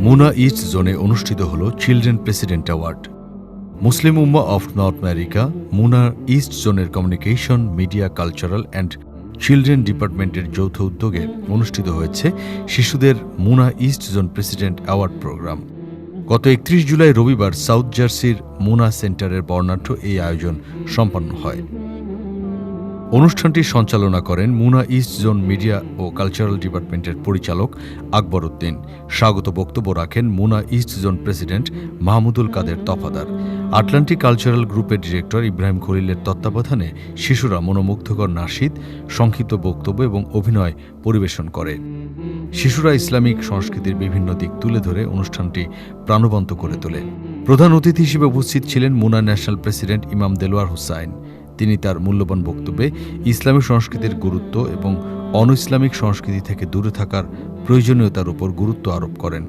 মুনা east জোনে অনুষ্ঠিত হল children president award. Muslim Ummah of North America, MUNA east জোনের communication, media, cultural and children ডিপার্টমেন্টের যৌথ উদ্যোগে অনুষ্ঠিত হয়েছে শিশুদের MUNA east zone president award program. গত একত্রিশ জুলাই রবিবার সাউথ জার্সির মুনা সেন্টারের বর্ণাঢ্য এই আয়োজন সম্পন্ন হয়। অনুষ্ঠানটি সঞ্চালনা করেন মুনা ইস্ট জোন মিডিয়া ও কালচারাল ডিপার্টমেন্টের পরিচালক আকবর উদ্দিন। স্বাগত বক্তব্য রাখেন MUNA east zone president Mahmudul Kader Tafadar. Atlantic cultural গ্রুপের ডিরেক্টর ইব্রাহিম খলিলের তত্ত্বাবধানে শিশুরা মনোমুগ্ধকর নাসিদ সংক্ষিপ্ত বক্তব্য এবং অভিনয় পরিবেশন করে। শিশুরা ইসলামিক সংস্কৃতির বিভিন্ন দিক তুলে ধরে অনুষ্ঠানটি প্রাণবন্ত করে তোলে। প্রধান অতিথি হিসেবে উপস্থিত ছিলেন মুনা ন্যাশনাল প্রেসিডেন্ট ইমাম দেলোয়ার হুসাইন। তিনি তার মূল্যবান বক্তব্যে ইসলামী সংস্কৃতির গুরুত্ব এবং অন ইসলামিক সংস্কৃতি থেকে দূরে থাকার প্রয়োজনীয়তার উপর গুরুত্ব আরোপ করেন।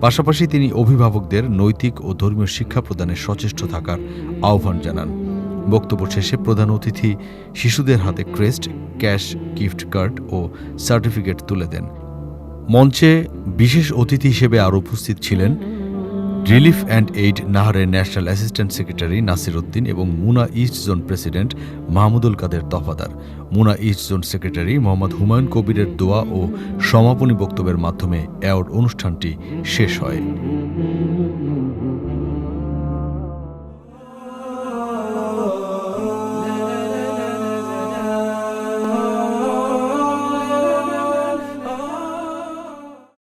পাশাপাশি তিনি অভিভাবকদের নৈতিক ও ধর্মীয় শিক্ষা প্রদানে সচেষ্ট থাকার আহ্বান জানান। বক্তব্য শেষে প্রধান অতিথি শিশুদের হাতে ক্রেস্ট, ক্যাশ, গিফট কার্ড ও সার্টিফিকেট তুলে দেন। মঞ্চে বিশেষ অতিথি হিসেবে আরও উপস্থিত ছিলেন relief and aid নাহারের national assistant secretary Nasir Uddin এবং MUNA east zone president Mahmudul Kader Tafadar. MUNA east zone secretary Mohammad Humayun কবিরের দোয়া ও সমাপনী বক্তব্যের মাধ্যমে অ্যাওয়ার্ড অনুষ্ঠানটি শেষ হয়।